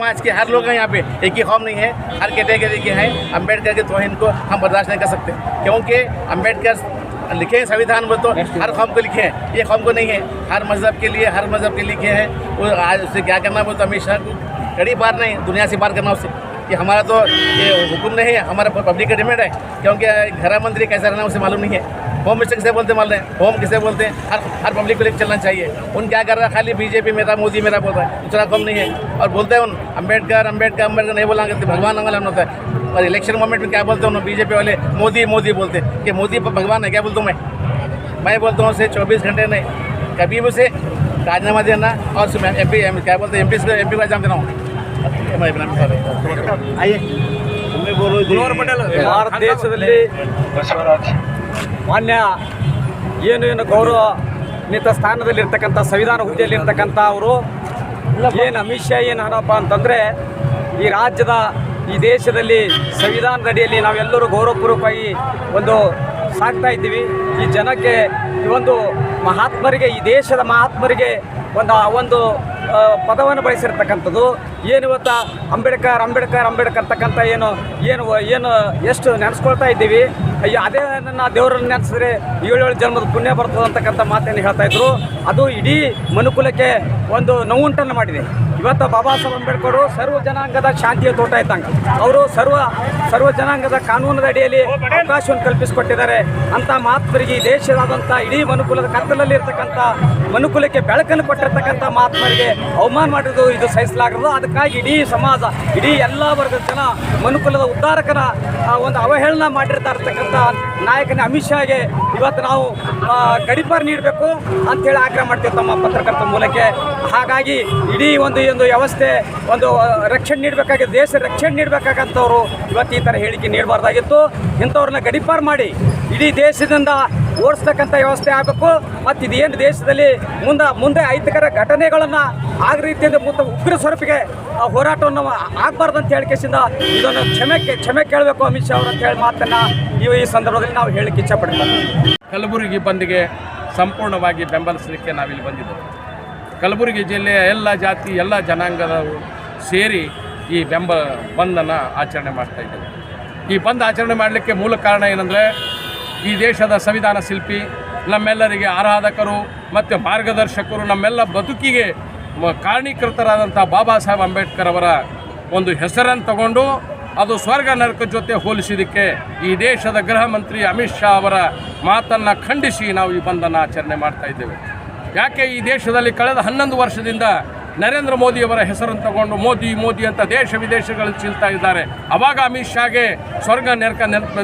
समाज के हर लोग हैं यहाँ पे। एक ही कौम नहीं है। हर कैटेगरी के हैं। अंबेडकर के तोहिन को हम बर्दाश्त नहीं कर सकते। क्योंकि अंबेडकर लिखे हैं संविधान में तो हर कौम को लिखे हैं। ये कौम को नहीं है। हर मज़हब के लिए, हर मज़हब के लिखे हैं। वो आज उससे क्या करना बोलते तो अमित शाह को कड़ी बार नहीं, दुनिया से बार करना उससे कि हमारा तो ये हुक्म नहीं है। हमारा पब्लिक का डिमांड है। क्योंकि गृह मंत्री कैसा रहना उसे मालूम नहीं है। होम मिनिस्टर किसे बोलते माल रहे हैं होम किसे बोलते हैं हर हर पब्लिक को लेकर चलना चाहिए उन क्या कर रहा है खाली बीजेपी मेरा मोदी मेरा बोल रहा है दूसरा कम नहीं है और बोलते हैं उन अम्बेडकर अम्बेडकर अम्बेडकर नहीं बोला भगवान अंगल होता है और इलेक्शन मोमेंट में क्या बोलते हैं बीजेपी वाले मोदी मोदी बोलते हैं कि मोदी भगवान है क्या बोलता हूँ मैं मैं बोलता हूँ उसे चौबीस घंटे नहीं कभी भी उसे राजीनामा देना और एम पी क्या बोलते हैं एम पी एम पी का एग्जाम देना हूँ आइए मैं बोल ಭಾರತ ದೇಶದಲ್ಲಿ ಮಾನ್ಯ ಏನು ಏನು ಸ್ಥಾನದಲ್ಲಿ ಸ್ಥಾನದಲ್ಲಿರ್ತಕ್ಕಂಥ, ಸಂವಿಧಾನ ಹುದ್ದೆಯಲ್ಲಿ ಇರ್ತಕ್ಕಂಥ ಅವರು, ಏನು ಅಮಿತ್ ಶಾ, ಏನು ಏನಪ್ಪ ಅಂತಂದರೆ ಈ ರಾಜ್ಯದ, ಈ ದೇಶದಲ್ಲಿ ಸಂವಿಧಾನದ ಅಡಿಯಲ್ಲಿ ನಾವೆಲ್ಲರೂ ಗೌರವಪೂರ್ವಕವಾಗಿ ಒಂದು ಸಾಕ್ತಾ ಇದ್ದೀವಿ. ಈ ಜನಕ್ಕೆ ಈ ಒಂದು ಮಹಾತ್ಮರಿಗೆ, ಈ ದೇಶದ ಮಹಾತ್ಮರಿಗೆ ಒಂದು ಒಂದು ಪದವನ್ನು ಬಳಸಿರ್ತಕ್ಕಂಥದ್ದು. ಏನು ಇವತ್ತು ಅಂಬೇಡ್ಕರ್ ಅಂಬೇಡ್ಕರ್ ಅಂಬೇಡ್ಕರ್ ತಕ್ಕಂಥ ಏನು ಏನು ಏನು, ಎಷ್ಟು ನೆನೆಸ್ಕೊಳ್ತಾ ಇದ್ದೀವಿ. ಅದೇ ನನ್ನ ದೇವರನ್ನು ನೆನೆಸಿದ್ರೆ ಏಳೇಳು ಜನ್ಮದ ಪುಣ್ಯ ಬರ್ತದೆ ಅಂತಕ್ಕಂಥ ಮಾತನ್ನು ಹೇಳ್ತಾ ಇದ್ರು. ಅದು ಇಡೀ ಮನುಕುಲಕ್ಕೆ ಒಂದು ನೋವುಂಟನ್ನು ಮಾಡಿದೆ. ಇವತ್ತು ಬಾಬಾ ಸಾಹೇಬ್ ಅಂಬೇಡ್ಕರ್ ಸರ್ವ ಜನಾಂಗದ ಶಾಂತಿಯ ತೋಟ ಇದ್ದಂಗೆ. ಅವರು ಸರ್ವ ಸರ್ವ ಜನಾಂಗದ ಕಾನೂನದ ಅಡಿಯಲ್ಲಿ ಅವಕಾಶವನ್ನು ಕಲ್ಪಿಸಿಕೊಟ್ಟಿದ್ದಾರೆ. ಅಂತ ಮಹಾತ್ಮರಿಗೆ ಈ ದೇಶದಾದಂಥ ಇಡೀ ಮನುಕುಲದ ಕತ್ತಲಲ್ಲಿ ಇರ್ತಕ್ಕಂಥ, ಮನುಕುಲಕ್ಕೆ ಬೆಳಕನ್ನು ಕೊಟ್ಟಿರ್ತಕ್ಕಂಥ ಮಹಾತ್ಮರಿಗೆ ಅವಮಾನ ಮಾಡಿರೋದು ಇದು ಸಹಿಸಲಾಗದು. ಅದಕ್ಕಾಗಿ ಇಡೀ ಸಮಾಜ, ಇಡೀ ಎಲ್ಲ ವರ್ಗದ ಜನ ಮನುಕುಲದ ಉದ್ಧಾರಕನ ಒಂದು ಅವಹೇಳನ ಮಾಡಿರ್ತಾ ಇರ್ತಕ್ಕಂಥ ನಾಯಕನ ಅಮಿತ್ ಶಾಗೆ ಇವತ್ತು ನಾವು ಗಡಿಪಾರ್ ನೀಡಬೇಕು ಅಂತೇಳಿ ಆಗ್ರಹ ಮಾಡ್ತೀವಿ ತಮ್ಮ ಪತ್ರಕರ್ತ ಮೂಲಕ ಹಾಗಾಗಿ ಇಡೀ ಒಂದು ಒಂದು ವ್ಯವಸ್ಥೆ, ಒಂದು ರಕ್ಷಣೆ ನೀಡಬೇಕಾಗಿತ್ತು ದೇಶ ರಕ್ಷಣೆ ನೀಡಬೇಕಾಗಂಥವ್ರು ಇವತ್ತು ಈ ಥರ ಹೇಳಿಕೆ ನೀಡಬಾರ್ದಾಗಿತ್ತು. ಇಂಥವ್ರನ್ನ ಗಡಿಪಾರು ಮಾಡಿ ಇಡೀ ದೇಶದಿಂದ ಓಡಿಸ್ತಕ್ಕಂಥ ವ್ಯವಸ್ಥೆ ಆಗಬೇಕು. ಮತ್ತು ಇದೇನು ದೇಶದಲ್ಲಿ ಮುಂದೆ ಮುಂದೆ ಅಹಿತಕರ ಘಟನೆಗಳನ್ನು ಆಗ ರೀತಿಯಿಂದ ಮುಂದೆ ಉಗ್ರ ಸ್ವರೂಪಿಗೆ, ಆ, ಹೋರಾಟವನ್ನು ಆಗಬಾರ್ದು ಅಂತ ಹೇಳಿಕೆಸಿಂದ ಇದನ್ನು ಕ್ಷಮೆ ಕ್ಷಮೆ ಕೇಳಬೇಕು ಅಮಿತ್ ಶಾ ಅವರು ಹೇಳಿ ಮಾತನ್ನು ನೀವು ಈ ಸಂದರ್ಭದಲ್ಲಿ ನಾವು ಹೇಳಕ್ಕೆ ಇಚ್ಛಪಡ್ತೀವಿ ಕಲಬುರಗಿ ಬಂದ್ಗೆ ಸಂಪೂರ್ಣವಾಗಿ ಬೆಂಬಲಿಸಲಿಕ್ಕೆ ನಾವಿಲ್ಲಿ ಬಂದಿದ್ದೇವೆ. ಕಲಬುರಗಿ ಜಿಲ್ಲೆಯ ಎಲ್ಲ ಜಾತಿ, ಎಲ್ಲ ಜನಾಂಗದವರು ಸೇರಿ ಈ ಬೆಂಬ ಬಂದನ್ನು ಆಚರಣೆ ಮಾಡ್ತಾ ಇದ್ದೇವೆ. ಈ ಬಂದ್ ಆಚರಣೆ ಮಾಡಲಿಕ್ಕೆ ಮೂಲ ಕಾರಣ ಏನಂದರೆ ಈ ದೇಶದ ಸಂವಿಧಾನ ಶಿಲ್ಪಿ, ನಮ್ಮೆಲ್ಲರಿಗೆ ಆರಾಧಕರು ಮತ್ತು ಮಾರ್ಗದರ್ಶಕರು, ನಮ್ಮೆಲ್ಲ ಬದುಕಿಗೆ ಕಾರಣೀಕೃತರಾದಂಥ ಬಾಬಾ ಸಾಹೇಬ್ ಅಂಬೇಡ್ಕರ್ ಅವರ ಒಂದು ಹೆಸರನ್ನು ತಗೊಂಡು ಅದು ಸ್ವರ್ಗ ನರಕ ಜೊತೆ ಹೋಲಿಸಿದಕ್ಕೆ ಈ ದೇಶದ ಗೃಹ ಮಂತ್ರಿ ಅಮಿತ್ ಶಾ ಅವರ ಮಾತನ್ನು ಖಂಡಿಸಿ ನಾವು ಈ ಬಂಧನ ಆಚರಣೆ ಮಾಡ್ತಾ ಇದ್ದೇವೆ. ಯಾಕೆ ಈ ದೇಶದಲ್ಲಿ ಕಳೆದ ಹನ್ನೊಂದು ವರ್ಷದಿಂದ ನರೇಂದ್ರ ಮೋದಿಯವರ ಹೆಸರನ್ನು ತಗೊಂಡು ಮೋದಿ ಮೋದಿ ಅಂತ ದೇಶ ವಿದೇಶಗಳಲ್ಲಿ ಚಿಲ್ತಾ ಇದ್ದಾರೆ. ಅವಾಗ ಅಮಿತ್ ಶಾಗೆ ಸ್ವರ್ಗ, ನೆರಕ ನೆನಪು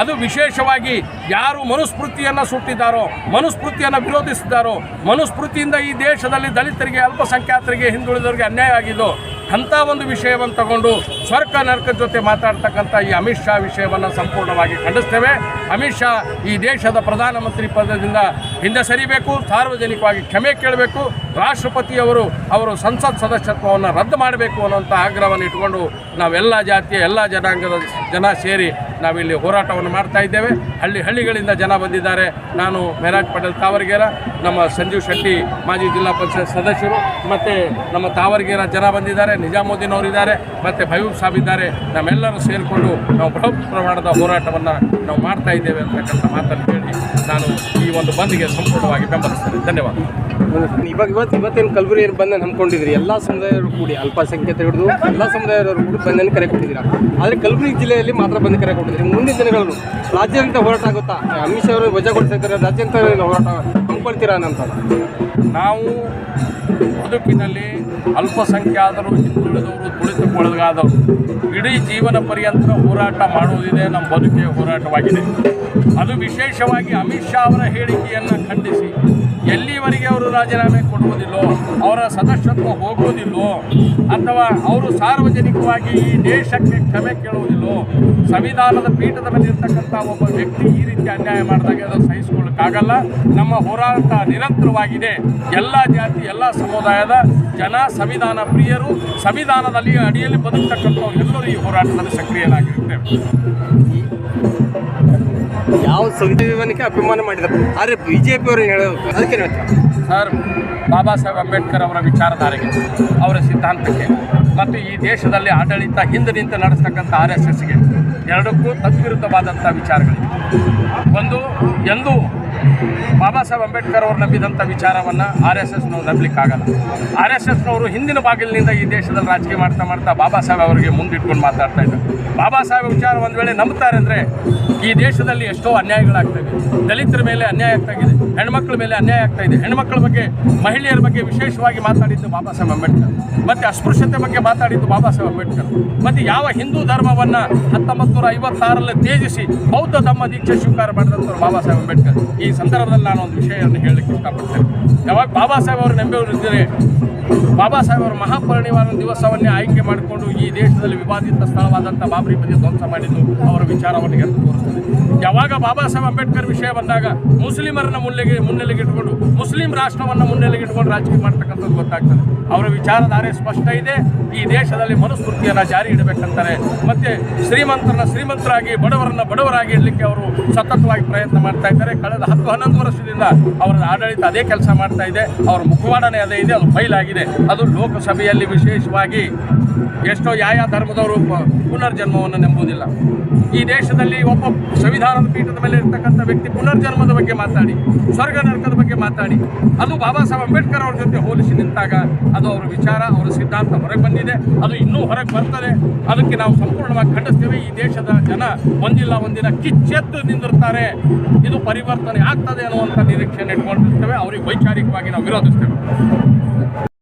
ಅದು ವಿಶೇಷವಾಗಿ ಯಾರು ಮನುಸ್ಮೃತಿಯನ್ನು ಸುಟ್ಟಿದ್ದಾರೋ, ಮನುಸ್ಮೃತಿಯನ್ನು ವಿರೋಧಿಸಿದ್ದಾರೋ, ಮನುಸ್ಮೃತಿಯಿಂದ ಈ ದೇಶದಲ್ಲಿ ದಲಿತರಿಗೆ, ಅಲ್ಪಸಂಖ್ಯಾತರಿಗೆ, ಹಿಂದುಳಿದವರಿಗೆ ಅನ್ಯಾಯ ಆಗಿದ್ದು ಅಂಥ ಒಂದು ವಿಷಯವನ್ನು ತಗೊಂಡು ಸ್ವರ್ಗ ನರಕದ ಜೊತೆ ಮಾತಾಡ್ತಕ್ಕಂಥ ಈ ಅಮಿತ್ ಶಾ ವಿಷಯವನ್ನು ಸಂಪೂರ್ಣವಾಗಿ ಖಂಡಿಸ್ತೇವೆ. ಅಮಿತ್ ಶಾ ಈ ದೇಶದ ಪ್ರಧಾನಮಂತ್ರಿ ಪದದಿಂದ ಹಿಂದೆ ಸರಿಬೇಕು, ಸಾರ್ವಜನಿಕವಾಗಿ ಕ್ಷಮೆ ಕೇಳಬೇಕು, ರಾಷ್ಟ್ರಪತಿಯವರು ಅವರು ಸಂಸತ್ ಸದಸ್ಯತ್ವವನ್ನು ರದ್ದು ಮಾಡಬೇಕು ಅನ್ನುವಂಥ ಆಗ್ರಹವನ್ನು ಇಟ್ಕೊಂಡು ನಾವೆಲ್ಲ ಜಾತಿಯ ಎಲ್ಲ ಜನಾಂಗದ ಜನ ಸೇರಿ ನಾವಿಲ್ಲಿ ಹೋರಾಟವನ್ನು ಮಾಡ್ತಾ ಇದ್ದೇವೆ. ಹಳ್ಳಿ ಹಳ್ಳಿಗಳಿಂದ ಜನ ಬಂದಿದ್ದಾರೆ. ನಾನು ಮೆರಾಜ್ ಪಟೇಲ್ ತಾವರ್ಗೇರ, ನಮ್ಮ ಸಂಜೀವ್ ಶೆಟ್ಟಿ ಮಾಜಿ ಜಿಲ್ಲಾ ಪರಿಷತ್ ಸದಸ್ಯರು, ಮತ್ತು ನಮ್ಮ ತಾವರ್ಗೇರ ಜನ ಬಂದಿದ್ದಾರೆ ನಿಜಾಮುದ್ದೀನ್ ಅವರಿದ್ದಾರೆ ಮತ್ತು ಭಯೂಬ್ ಸಾಬ್ ಇದ್ದಾರೆ. ನಾವೆಲ್ಲರೂ ಸೇರಿಕೊಂಡು ನಾವು ಬೃಹತ್ ಪ್ರಮಾಣದ ಹೋರಾಟವನ್ನು ನಾವು ಮಾಡ್ತಾ ಇದ್ದೇವೆ ಅಂತಕ್ಕಂಥ ಮಾತನ್ನು ಹೇಳಿ ನಾನು ಈ ಒಂದು ಬಂದ್ಗೆ ಸಂಪೂರ್ಣವಾಗಿ ಬೆಂಬಲಿಸ್ತೇನೆ. ಧನ್ಯವಾದ. ಇವಾಗ ಇವತ್ತು ಇವತ್ತೇನು ಕಲಬುರಗಿ ಬಂದ ಹಮ್ಮಿಕೊಂಡಿದ್ರಿ ಎಲ್ಲ ಸಮುದಾಯರು ಕೂಡಿ ಅಲ್ಪಸಂಖ್ಯಾತ ಹಿಡಿದು ಎಲ್ಲ ಸಮುದಾಯದವರು ಕೂಡ ಬಂದನ್ನು ಕರೆ ಕೊಟ್ಟಿದ್ದೀರಾ? ಆದರೆ ಕಲಬುರಗಿ ಜಿಲ್ಲೆಯಲ್ಲಿ ಮಾತ್ರ ಬಂದು ಕರೆ ಕೊಟ್ಟಿದ್ರಿ ಮುಂದಿನ ದಿನಗಳು ರಾಜ್ಯಾದ್ಯಂತ ಹೋರಾಟ ಆಗುತ್ತಾ? ಅಮಿತ್ ಶಾ ಅವರು ವಜಾಗೊಳಿಸ್ತಾ ಇದ್ದಾರೆ ಹೋರಾಟ ಹಮ್ಮಿಕೊಳ್ತೀರಾ ಅಂತ ನಾವು ಬದುಕಿನಲ್ಲಿ ಅಲ್ಪಸಂಖ್ಯಾತರು ಹಿಂದುಳಿದವರು ತುಳಿತಕ್ಕೊಳಗಾದವರು ಇಡೀ ಜೀವನ ಪರ್ಯಂತ ಹೋರಾಟ ಮಾಡುವುದಿದೆ, ನಮ್ಮ ಬದುಕಿನ ಹೋರಾಟವಾಗಿದೆ. ಅದು ವಿಶೇಷವಾಗಿ ಅಮಿತ್ ಶಾ ಅವರ ಹೇಳಿಕೆಯನ್ನು ಖಂಡಿಸಿ, ಎಲ್ಲಿವರೆಗೆ ಅವರು ರಾಜೀನಾಮೆ ಕೊಡುವುದಿಲ್ಲೋ, ಅವರ ಸದಸ್ಯತ್ವ ಹೋಗುವುದಿಲ್ಲೋ, ಅಥವಾ ಅವರು ಸಾರ್ವಜನಿಕವಾಗಿ ಈ ದೇಶಕ್ಕೆ ಕ್ಷಮೆ ಕೇಳುವುದಿಲ್ಲೋ, ಸಂವಿಧಾನದ ಪೀಠದ ಮೇಲೆ ಇರ್ತಕ್ಕಂಥ ಒಬ್ಬ ವ್ಯಕ್ತಿ ಈ ರೀತಿ ಅನ್ಯಾಯ ಮಾಡಿದಾಗ ಅದನ್ನು ಸಹಿಸಿಕೊಳ್ಳಕ್ಕಾಗಲ್ಲ ನಮ್ಮ ಹೋರಾಟ ನಿರಂತರವಾಗಿದೆ. ಎಲ್ಲ ಜಾತಿ ಎಲ್ಲ ಸಮುದಾಯದ ಜನ ಸಂವಿಧಾನ ಪ್ರಿಯರು ಸಂವಿಧಾನದಲ್ಲಿ ಅಡಿಯಲ್ಲಿ ಬದುಕ್ತಕ್ಕಂಥವ್ರು ಎಲ್ಲರೂ ಈ ಹೋರಾಟದಲ್ಲಿ ಸಕ್ರಿಯರಾಗಿರುತ್ತೇವೆ ಯಾವ ಸಂವಿಧಾನಕ್ಕೆ ಅಭಿಮಾನ ಮಾಡಿದ್ರು ಆದರೆ ಬಿ ಜೆ ಪಿಯವರು ಹೇಳೋದು ಅದಕ್ಕೆ ಸರ್ ಬಾಬಾ ಸಾಹೇಬ್ ಅಂಬೇಡ್ಕರ್ ಅವರ ವಿಚಾರಧಾರೆಗೆ ಅವರ ಸಿದ್ಧಾಂತಕ್ಕೆ ಮತ್ತು ಈ ದೇಶದಲ್ಲಿ ಆಡಳಿತ ಹಿಂದೆ ನಿಂತು ನಡೆಸ್ತಕ್ಕಂಥ ಆರ್ ಎಸ್ ಎಸ್ಗೆ ಎರಡಕ್ಕೂ ತದ್ವಿರುದ್ಧವಾದಂಥ ವಿಚಾರಗಳಿವೆ. ಒಂದು, ಎಂದು ಬಾಬಾ ಸಾಹೇಬ್ ಅಂಬೇಡ್ಕರ್ ಅವರು ನಂಬಿದಂಥ ವಿಚಾರವನ್ನು ಆರ್ ಎಸ್ ಎಸ್ನವ್ರು ನಂಬಲಿಕ್ಕಾಗಲ್ಲ. ಆರ್ ಎಸ್ ಎಸ್ನವರು ಹಿಂದಿನ ಬಾಗಿಲಿನಿಂದ ಈ ದೇಶದಲ್ಲಿ ರಾಜಕೀಯ ಮಾಡ್ತಾ ಮಾಡ್ತಾ ಬಾಬಾ ಸಾಹೇಬ್ ಅವರಿಗೆ ಮುಂದಿಟ್ಕೊಂಡು ಮಾತಾಡ್ತಾ ಇದ್ದಾರೆ. ಬಾಬಾ ಸಾಹೇಬ್ ವಿಚಾರ ಒಂದು ವೇಳೆ ನಂಬ್ತಾರೆ ಅಂದರೆ ಈ ದೇಶದಲ್ಲಿ ಎಷ್ಟೋ ಅನ್ಯಾಯಗಳಾಗ್ತಾ ಇದೆ. ದಲಿತರ ಮೇಲೆ ಅನ್ಯಾಯ ಆಗ್ತಾ ಇದೆ, ಹೆಣ್ಮಕ್ಳ ಮೇಲೆ ಅನ್ಯಾಯ ಆಗ್ತಾ ಇದೆ. ಹೆಣ್ಮಕ್ಳ ಬಗ್ಗೆ, ಮಹಿಳೆಯರ ಬಗ್ಗೆ ವಿಶೇಷವಾಗಿ ಮಾತಾಡಿದ್ದು ಬಾಬಾ ಸಾಹೇಬ್ ಅಂಬೇಡ್ಕರ್. ಮತ್ತು ಅಸ್ಪೃಶ್ಯತೆ ಬಗ್ಗೆ ಮಾತಾಡಿದ್ದು ಬಾಬಾ ಸಾಹೇಬ್ ಅಂಬೇಡ್ಕರ್. ಮತ್ತು ಯಾವ ಹಿಂದೂ ಧರ್ಮವನ್ನು ಹತ್ತೊಂಬತ್ತು ನೂರ ಐವತ್ತಾರರಲ್ಲಿ ತ್ಯಜಿಸಿ ಬೌದ್ಧ ಧಮ್ಮ ದೀಕ್ಷೆ ಸ್ವೀಕಾರ ಮಾಡಿದಂಥವ್ರು ಬಾಬಾ ಸಾಹೇಬ್ ಅಂಬೇಡ್ಕರ್. ಈ ಸಂದರ್ಭದಲ್ಲಿ ನಾನು ಒಂದು ವಿಷಯವನ್ನು ಹೇಳಲಿಕ್ಕೆ ಇಷ್ಟಪಡ್ತೇನೆ. ಯಾವಾಗ ಬಾಬಾ ಸಾಹೇಬ್ ಅವರು ನಂಬಿಯವರಿದ್ದರೆ ಬಾಬಾ ಸಾಹೇಬ್ ಅವರ ಮಹಾಪರಿಣಿವಾರ ದಿವಸವನ್ನೇ ಆಯ್ಕೆ ಮಾಡಿಕೊಂಡು ಈ ದೇಶದಲ್ಲಿ ವಿವಾದಿತ ಸ್ಥಳವಾದಂಥ ಬಾಬರಿ ಮಧ್ಯೆ ಧ್ವಂಸ ಮಾಡಿದ್ದು ಅವರ ವಿಚಾರವನ್ನು ಎದ್ದು ತೋರಿಸ್ತದೆ. ಯಾವಾಗ ಬಾಬಾ ಸಾಹೇಬ್ ಅಂಬೇಡ್ಕರ್ ವಿಷಯ ಬಂದಾಗ ಮುಸ್ಲಿಮರನ್ನ ಮುನ್ನೆಲೆಗೆ ಮುನ್ನೆಲೆಗೆ ಇಟ್ಕೊಂಡು ಮುಸ್ಲಿಂ ರಾಷ್ಟ್ರವನ್ನು ಮುನ್ನೆಲೆಗೆ ಇಟ್ಕೊಂಡು ರಾಜಕೀಯ ಮಾಡ್ತಕ್ಕಂಥದ್ದು ಗೊತ್ತಾಗ್ತದೆ. ಅವರ ವಿಚಾರಧಾರೆ ಸ್ಪಷ್ಟ ಇದೆ. ಈ ದೇಶದಲ್ಲಿ ಮನುಸ್ಮೃತಿಯನ್ನು ಜಾರಿ ಇಡಬೇಕಂತಾರೆ. ಮತ್ತು ಶ್ರೀಮಂತರನ್ನ ಶ್ರೀಮಂತರಾಗಿ, ಬಡವರನ್ನ ಬಡವರಾಗಿ ಇಡಲಿಕ್ಕೆ ಅವರು ಸತತವಾಗಿ ಪ್ರಯತ್ನ ಮಾಡ್ತಾ ಇದ್ದಾರೆ. ಕಳೆದ ಹತ್ತು, ಹನ್ನೊಂದು ವರ್ಷದಿಂದ ಅವರ ಆಡಳಿತ ಅದೇ ಕೆಲಸ ಮಾಡ್ತಾ ಇದೆ. ಅವರ ಮುಖವಾಡನೆ ಅದೇ ಇದೆ, ಅದು ಫೈಲ್ ಆಗಿದೆ. ಅದು ಲೋಕಸಭೆಯಲ್ಲಿ ವಿಶೇಷವಾಗಿ ಎಷ್ಟೋ ಯಾವ ಧರ್ಮದವರು ಪುನರ್ಜನ್ಮವನ್ನು ನಂಬುವುದಿಲ್ಲ. ಈ ದೇಶದಲ್ಲಿ ಒಬ್ಬ ಸಂವಿಧಾನದ ಪೀಠದ ಮೇಲೆ ಇರ್ತಕ್ಕಂಥ ವ್ಯಕ್ತಿ ಪುನರ್ಜನ್ಮದ ಬಗ್ಗೆ ಮಾತಾಡಿ, ಸ್ವರ್ಗ ನರಕದ ಬಗ್ಗೆ ಮಾತಾಡಿ, ಅದು ಬಾಬಾ ಸಾಹೇಬ್ ಅಂಬೇಡ್ಕರ್ ಅವ್ರ ಜೊತೆ ಹೋಲಿಸಿ ನಿಂತಾಗ ಅದು ಅವರ ವಿಚಾರ, ಅವರ ಸಿದ್ಧಾಂತ ಹೊರಗೆ ಬಂದಿದೆ, ಅದು ಇನ್ನೂ ಹೊರಗೆ ಬರ್ತದೆ. ಅದಕ್ಕೆ ನಾವು ಸಂಪೂರ್ಣವಾಗಿ ಖಂಡಿಸ್ತೇವೆ, ಈ ದೇಶದ ಜನ ಒಂದಿಲ್ಲ ಒಂದಿನ ಕಿಚ್ಚೆತ್ತು ನಿಂದಿರ್ತಾರೆ. ಇದು ಪರಿವರ್ತನೆ ಆಗ್ತದೆ ಅನ್ನುವಂಥ ನಿರೀಕ್ಷೆಯನ್ನು ಇಟ್ಕೊಂಡಿರ್ತೇವೆ, ಅವರಿಗೆ ವೈಚಾರಿಕವಾಗಿ ನಾವು ವಿರೋಧಿಸ್ತೇವೆ.